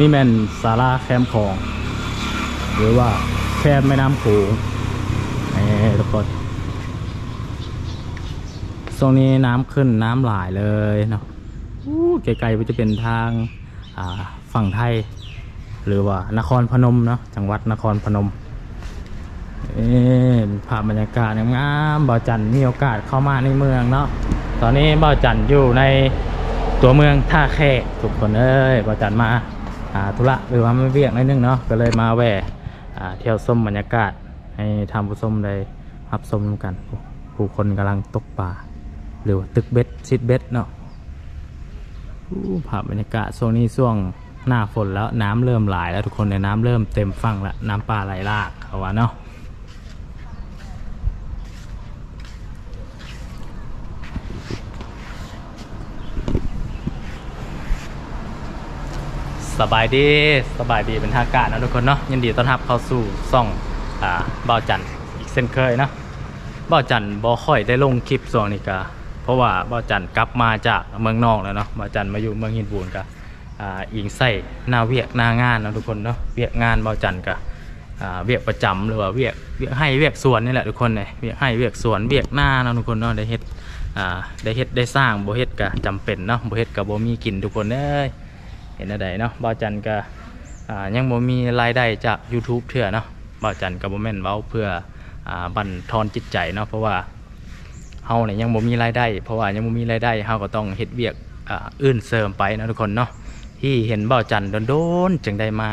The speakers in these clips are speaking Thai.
นี่แม่นสาราแคมของ หรือว่าแคมแม่น้ำโขงนี่ทุกคนช่วงนี้น้ำขึ้นน้ำหลายเลยเนาะไกลๆไปจะเป็นทางาฝั่งไทย หรือว่านครพนมเนาะจังหวัดนครพนมเอ๊ภาพบรรยากาศงามๆบ่าจันมีโอกาสเข้ามาในเมืองเนาะตอนนี้บ่าจันอยู่ในตัวเมืองท่าแขกทุกคนเอ้ยบ่าจันมา ธุระหรือว่าไม่เวียกนิดนึงเนาะก็เลยมาแวะอ่เที่ยวส้มบรรยากาศ ให้ทำผู้ชมได้รับส้มกัน ผู้คนกำลังตกปลาหรือว่าตึกเบ็ดซิดเบ็ดเนาะภาพบรรยากาศช่วงนี้ช่วงหน้าฝนแล้วน้ำเริ่มไหลแล้วทุกคนในน้ำเริ่มเต็มฝั่งแล้วน้ำปลาไหลหลากเขาว่าเนาะ สบายดีสบายดีเป็นทางการนะทุกคนเนาะยินดีต้อนรับเข้าสู่ซ่องอ่าบ่าวจันอีกเช่นเคยเนาะบ่าวจันบ่ค่อยได้ลงคลิปส่วงนี้กะเพราะว่าบ่าวจันกลับมาจากเมืองนอกแล้วเนาะบ่าวจันมาอยู่เมืองหินบูนกะอ่าอิงใส่หน้าเวียกหน้างานนะทุกคนเนาะเวียกงานบ่าวจันกะอ่าเวียกประจำหรือว่าเวียกเวียกให้เวียกสวนนี่แหละทุกคนเลยเวียกให้เวียกสวนเวียกหน้านะทุกคนเนาะได้เฮ็ดอ่าได้เฮ็ดได้สร้างบ่เฮ็ดกะจำเป็นเนาะบ่เฮ็ดกะบ่มีกินทุกคนเอ้ย ห็นอะไรเนาะบ่าวจันก็ยังบ่มีรายได้จาก YouTube เถื่อเนาะบ่าวจันก็บ่แม่นเว้าเพื่ออบั่นทอนจิตใจเนาะเพราะว่าเฮาเนี่ยยังบ่มีรายได้ เพราะว่ายังบ่มีรายได้เฮาก็ต้องเฮ็ดเวียกอ,อื่นเสริมไปนะทุกคนเนาะที่เห็นบ่าวจันโดนๆจึงได้มา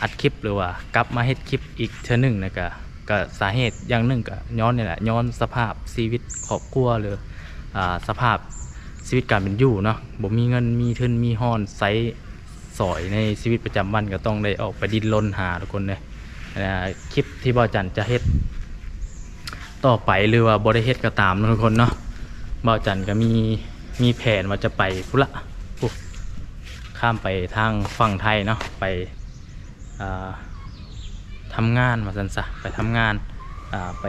อัดคลิปหรือว่ากลับมาเฮ็ดคลิปอีกเทื่อนึงนะก็ก็สาเหตุอย่างหนึ่งก็ย้อนนี่แหละย้อนสภาพชีวิตครอบครัวหรืออสภาพ ชีวิตการเป็นอยู่เนาะบ่มีเงินมีทุนมีห้อนไซสอยในชีวิตประจำวันก็ต้องได้ออกไปดิ้นรนหาทุกคนเลยนะคลิปที่บ่าจันจะเฮ็ดต่อไปหรือว่าบ่ได้เฮ็ดก็ตามทุกคนเนาะบ่าจันก็มีมีแผนว่าจะไปพุละข้ามไปทางฝั่งไทยเนาะไปอ่าทำงานมาสันซะไปทำงานาไป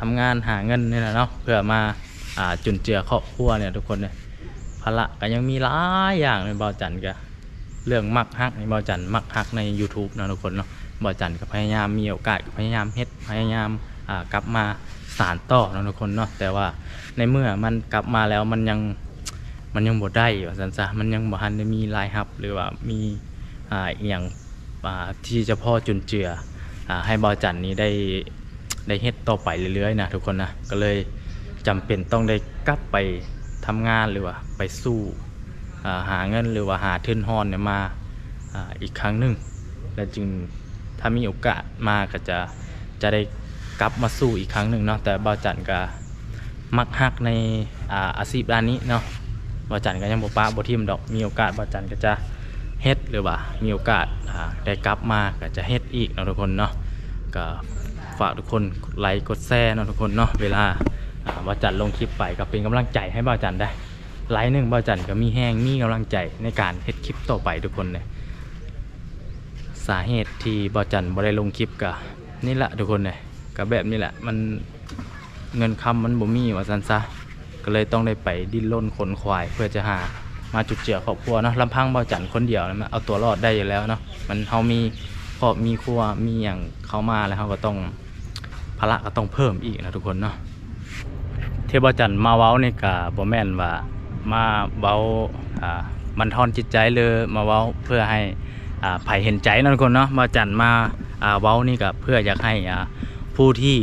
ทำงานหาเงินนี่แหละเนาะเพื่อมาอ่าจุนเจือครอบครัวเนี่ยทุกคนเนี่ย ภาระก็ยังมีหลายอย่างในบาจันก็เรื่องมักฮักในบาจันมักฮักใน YouTube นะทุกคนเนาะบาจันก็พยายามมีโอกาสก็พยายามเฮ็ดพยายามอ่ากลับมาสารต่อนะทุกคนเนาะแต่ว่าในเมื่อมันกลับมาแล้วมันยังมันยังบ่ได้ว่าซั่นซะมันยังบ่ทันได้มีรายรับ หรือว่ามีอ่าอย่างอ่าที่จะพอจุนเจืออ่าให้บาจันนี้ได้ได้เฮ็ดต่อไปเรื่อยๆนะทุกคนนะก็เลยจำเป็นต้องได้กลับไปทำงานหรือว่า ไปสู้าหาเงินหรือว่าหาเทุนฮอนเนี่ยมาอาอีกครั้งหนึ่งและจึงถ้ามีโอกาสมาก็จะจะได้กลับมาสู้อีกครั้งหนึ่งเนาะแต่บ่าวจันก็มักฮักในอาอาชีพด้านนี้เนาะบ่าวจันก็ยังบ่ปะบ่ทิมดอกมีโอกาสบ่าวจันก็จะเฮ็ดหรือว่ามีโอกาสาได้กลับมาก็จะเฮ็ดอีกเนาะทุกคนเนาะก็ฝากทุกคนกดไลค์กดแชร์เนาะทุกคนเนาะเวลาบ่าวจันลงคลิปไปก็เป็นกำลังใจให้บ่าวจันได้ ไลฟ์หนึ่งบ่าจันก็มีแห้งมีกำลังใจในการเฮ็ดคลิปต่อไปทุกคนเลยสาเหตุที่บ่าจันบ่ได้ลงคลิปก็นี่แหละทุกคนเลยก็แบบนี้แหละมันเงินคำมันบ่มีว่าซั่นซะก็เลยต้องได้ไปดิ้นรนขนควายเพื่อจะหามาจุดเจือครอบครัวเนาะลำพังบ่าจันคนเดียวนะมันเอาตัวรอดได้อยู่แล้วเนาะมันเฮามีครอบมีครัวมีอย่างเข้ามาแล้วเฮาก็ต้องภาระก็ต้องเพิ่มอีกนะทุกคนเนาะเทพจันทร์มาเว้านี่กะบ่แม่นว่า มาเว้ามันทอนจิตใจเลยมาเว้าเพื่อให้อ่าไผเห็นใจนั่นคนเนาะมาจันทร์มาเว้านี่ก็เพื่ออยากให้ผู้ที่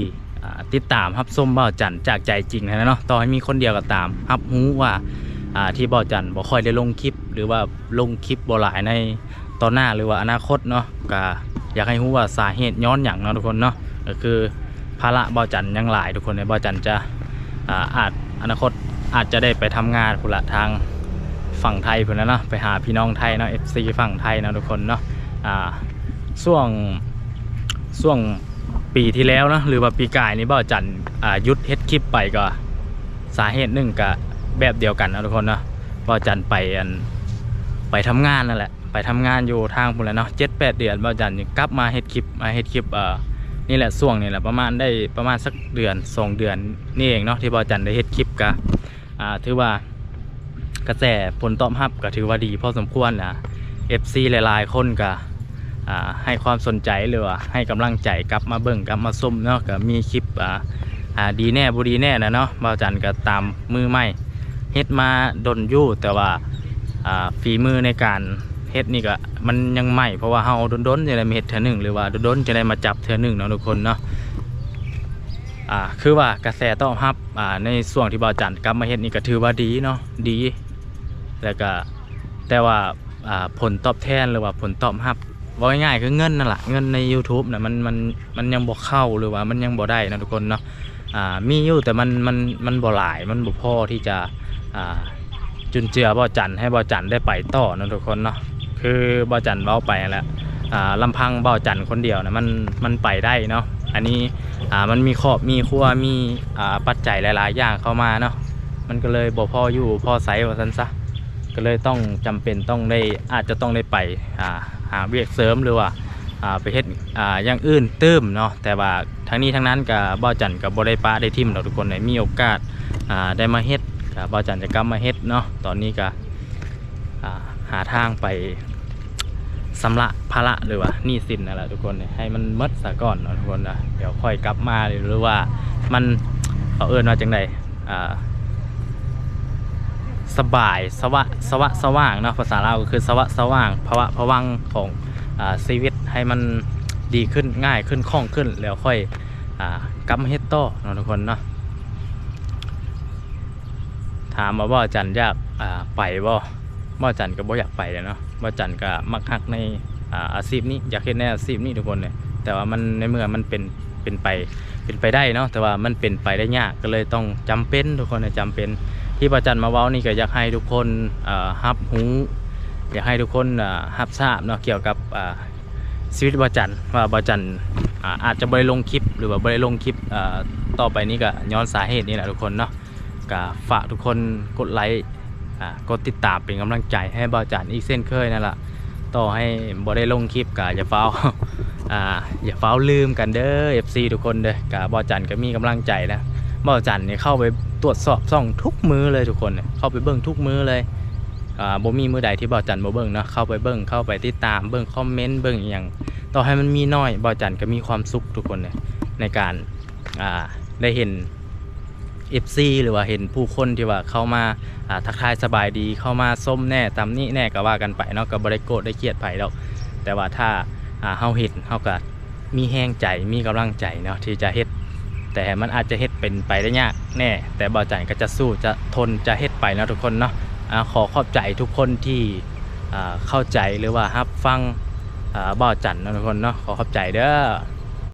ติดตามรับส้มเบ่าจันทร์จากใจจริงนะเนาะต่อให้มีคนเดียวก็ตามรับรู้ว่าที่เบ่าจันทร์บ่ค่อยได้ลงคลิป หรือว่าลงคลิปบ่หลายในตอนหน้าหรือว่าอนาคตเนาะก็อยากให้รู้ว่าสาเหตุย้อนหยังเนาะทุกคนเนาะก็คือภาระเบ่าจันทร์ยังหลายทุกคนในยบ่าจันทร์จะอาจอนาคต อาจจะได้ไปทำงานพุละทางฝั่งไทยพุ่นแล้วเนาะไปหาพี่น้องไทยเนาะ FC ฝั่งไทยเนาะทุกคนเนาะอ่าช่วงช่วงปีที่แล้วเนาะหรือว่าปีกายนี่บ่าจันอ่าหยุดเฮ็ดคลิปไปก็สาเหตุหนึ่งก็แบบเดียวกันนะทุกคนเนาะบ่าจันไปอันไปทำงานนั่นแหละไปทำงานอยู่ทางพุ่นแล้วเนาะเจ็ดแปดเดือนบ่าจันกลับมาเฮ็ดคลิปมาเฮ็ดคลิปเอ่อนี่แหละช่วงนี่แหละประมาณได้ประมาณสักเดือนสองเดือนนี่เองเนาะที่บอจันได้เฮ็ดคลิปกะ อ่าถือว่ากระแสผลตอบรับก็ถือว่าดีพอสมควรนะ FC หลายๆ คนก็ให้ความสนใจหรือว่าให้กำลังใจกลับมาเบิ่งกลับมาส้มเนาะก็มีคลิปอ่าดีแน่บ่ดีแน่นะเนาะบ่าวจันก็ตามมือใหม่เฮ็ดมาดนยู่แต่ว่าฝีมือในการเฮ็ดนี่ก็มันยังใหม่เพราะว่าเฮาดนๆจะได้มาเฮ็ดเทื่อหนึ่งหรือว่าดนๆจะได้มาจับเทื่อหนึ่งเนาะทุกคนเนาะ อ่าคือว่ากระแสตอบรับอ่าในช่วงที่บ่าวจันกลับมาเฮ็ดนี่ก็ถือว่าดีเนาะดีแล้วก็แต่ว่าอ่าผลตอบแทนหรือว่าผลตอบรับว่าง่ายๆคือเงินนั่นแหละเงินใน YouTube นะมันมันมันยังบ่เข้าหรือว่ามันยังบ่ได้นะทุกคนเนาะอ่ามีอยู่แต่มันมันมันบ่หลายมันบ่พอที่จะอ่าจุนเจือบ่จันให้บ่จันได้ไปต่อนะทุกคนเนาะคือบ่จันเว้าไปแล้วอ่าลำพังบ่จันคนเดียวนะมันมันไปได้เนาะ อันนี้อ่ามันมีครอบมีครัวมีอ่าปัจจัยหลาย ๆ อย่างเข้ามาเนาะมันก็เลยบ่พออยู่พอไสว่าซั่นซะก็เลยต้องจำเป็นต้องได้อาจจะต้องได้ไปอ่าหาเวียกเสริมหรือว่าอ่าไปเฮ็ดอ่าอย่างอื่นเติมเนาะแต่ว่าทั้งนี้ทั้งนั้นกับบ่จันกับบ่ได้ป้าได้ทิมเราทุกคนได้มีโอกาสอ่าได้มาเฮ็ดกับบ่จันจะกลับมาเฮ็ดเนาะตอนนี้ก็หาทางไป สำระภาระหรือว่านี้สินนั่นแหละทุกคนให้มันมดซะก่อนนะทุกคนนะเดี๋ยวค่อยกลับมาหรือว่ามันเขาเอิ้นว่าจังไดอ่าสบายสวะสวะสว่างเนาะภาษาลาก็คือสวะสว่างภาวะพวังของอ่าชีวิตให้มันดีขึ้นง่ายขึ้นคล่องขึ้นแล้วค่อยอ่ากำเฮ็ดต่อเนาะทุกคนเนาะถามมาว่าจันยากอ่าไปบ่ บ่จันก็บ่อยากไปเลยเนาะบ่จันก็มักฮักในอาชีพนี้อยากเฮ็ดในอาชีพนี้ทุกคนเนี่ยแต่ว่ามันในเมื่อมันเป็นเป็นไปเป็นไปได้เนาะแต่ว่ามันเป็นไปได้ยากก็เลยต้องจำเป็นทุกคนเนี่ยจำเป็นที่ประจันมาเว้านี่ก็อยากให้ทุกคนเอ่อรับหูอยากให้ทุกคนเอ่อรับทราบเนาะเกี่ยวกับชีวิตประจันว่าประจันอาอาจจะบ่ได้ลงคลิปหรือว่าบ่ได้ลงคลิปต่อไปนี้ก็ย้อนสาเหตุนี่แหละทุกคนเนาะก็ฝากทุกคนกดไลค์ กดติดตามเป็นกำลังใจให้บอจันอีกเส้นเคยนั่นแหละต่อให้บ่ได้ลงคลิปก็อย่าเฝ้าอ่าอย่าเฝ้าลืมกันเด้อ FC ทุกคนเด้อกับบอจันก็มีกำลังใจนะบ่าวจันเนี่ยเข้าไปตรวจสอบซ่องทุกมือเลยทุกคนเข้าไปเบิ้งทุกมือเลยอ่าบ่มีมือใดที่บ่าวจันบ่เบิ้งเนาะเข้าไปเบิ้งเข้าไปติดตามเบิ้งคอมเมนต์เบิ้งอย่างต่อให้มันมีน้อยบ่าวจันก็มีความสุขทุกคนเนี่ยในการอ่าได้เห็น FC หรือว่าเห็นผู้คนที่ว่าเข้ามาทักทายสบายดีเข้ามาส้มแน่ตามนี้แน่ก็ว่ากันไปเนาะก็บ่ได้โกรธได้เกลียดไผดอกแต่ว่าถ้าเฮาเห็นเฮาก็มีแห้งใจมีกำลังใจเนาะที่จะเฮ็ด แต่มันอาจจะเฮ็ดเป็นไปได้ยากแน่ แต่บ่าวจันก็จะสู้จะทนจะเฮ็ดไปนะทุกคนเนาะขอขอบใจทุกคนที่เข้าใจหรือว่ารับฟังบ่าวจันนะทุกคนเนาะขอขอบใจเด้อ